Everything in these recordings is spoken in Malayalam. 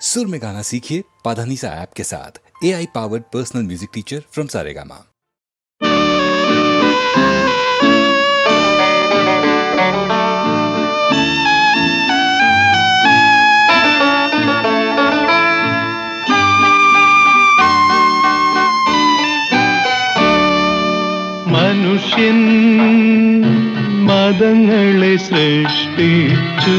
सुर में गाना सीखिए पाधानीसा ऐप के साथ A I powered personal music teacher from Saregama മനുഷ്യൻ മതങ്ങളെ സൃഷ്ടിച്ചു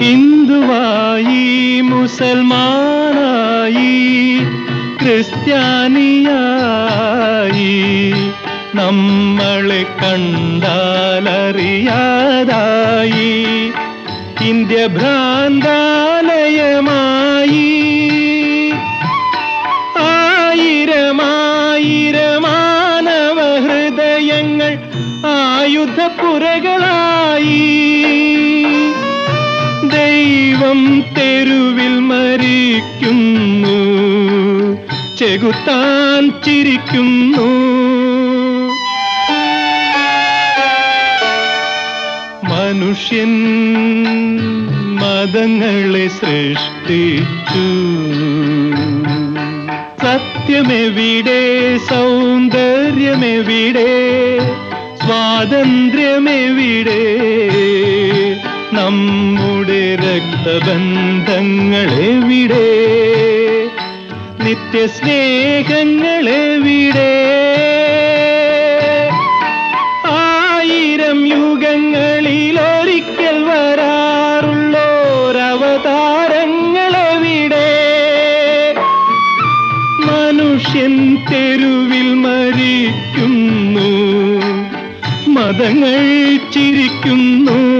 ഹിന്ദുവായി മുസൽമാനായി ക്രിസ്ത്യാനിയായി. നമ്മളെ കണ്ടാലറിയാതായി. ഇന്ത്യ ഭ്രാന്താലയമായി. ആയിരമായിരമാനവ ഹൃദയങ്ങൾ ആയുധപ്പുരകളായി. ദൈവം തെരുവിൽ മരിക്കുന്നു. ചെകുത്താൻ ചിരിക്കുന്നു. മനുഷ്യൻ മതങ്ങളെ സൃഷ്ടിച്ചു. സത്യമെവിടെ സൗന്ദര്യമെവിടെ സ്വാതന്ത്ര്യമെവിടെ നമ്മുടെ രക്തബന്ധങ്ങളെവിടെ? നിത്യസ്നേഹങ്ങളെവിടെ? ആയിരം യുഗങ്ങളിൽ ഒരിക്കൽ വരാറുള്ളോരവതാരങ്ങളെവിടെ? മനുഷ്യൻ തെരുവിൽ മരിക്കുന്നു മതങ്ങൾ ചിരിക്കുന്നു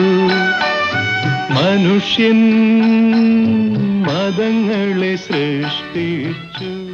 മനുഷ്യൻ മതങ്ങളെ സൃഷ്ടിച്ചു.